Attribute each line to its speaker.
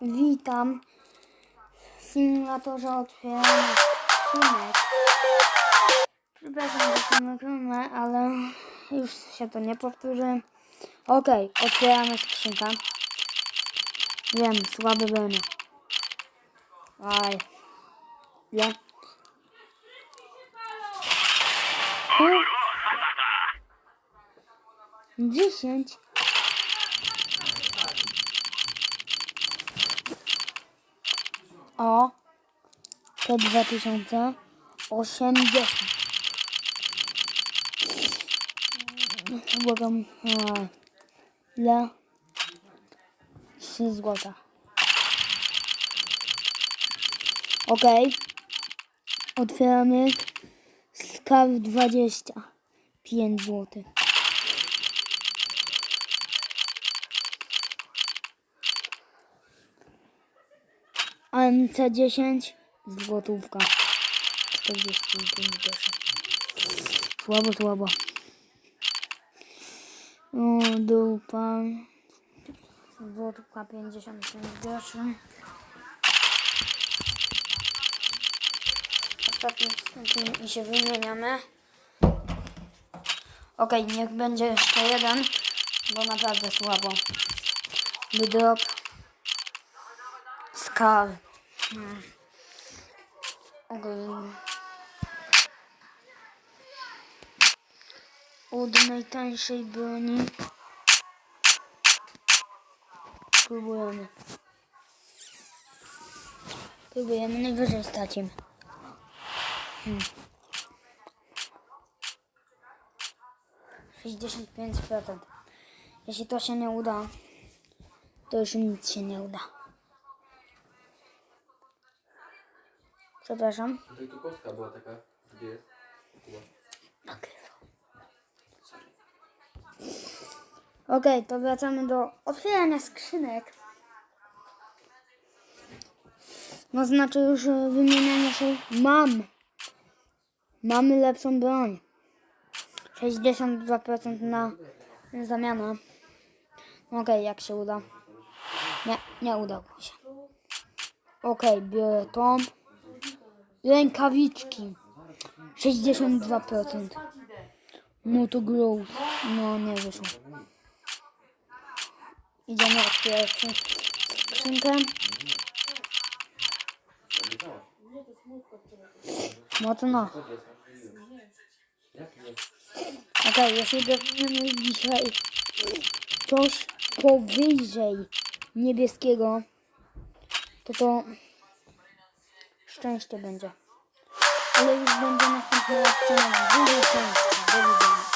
Speaker 1: Witam w symulatorze otwierania skrzynek. Przepraszam za tę reklamę, ale już się to nie powtórzy. Okej, otwieramy skrzynkę. Wiem, słaby będę. Aj. O! Dziesięć. O. To dwa tysiące osiemdziesiąt. Błagam. Aj. Ile? Trzy złota. Okej. Otwieramy skarb 20. 5 złotych. MC10 złotówka. 45 groszy. Słabo, słabo. O, dupa. Złotówka 55 groszy. Ostatni i się wymieniamy. Okej, niech będzie jeszcze jeden, bo naprawdę słabo. Wydrop. Okej. Od najtańszej broni. Próbujemy. Próbujemy najwyżej stać im. Hmm. 65%. Jeśli to się nie uda, to już nic się nie uda. Przepraszam.
Speaker 2: Tutaj tu kostka była taka, gdzie jest?
Speaker 1: Nagrywał. Okej, to wracamy do otwierania skrzynek. No znaczy już e, wymieniania się mam. Mamy lepszą broń. 62% na zamianę. Okej, jak się uda. Nie, nie udało się. Okej, biorę tą. Rękawiczki. 62%. No to gross. No nie wyszło. Idziemy otwierać skrzynkę. Mocno.
Speaker 2: Jak nie?
Speaker 1: Okej, jeśli dostaniemy dzisiaj coś powyżej niebieskiego, to to szczęście będzie. Ale już będzie następny odcinek w drugiej części. Do widzenia.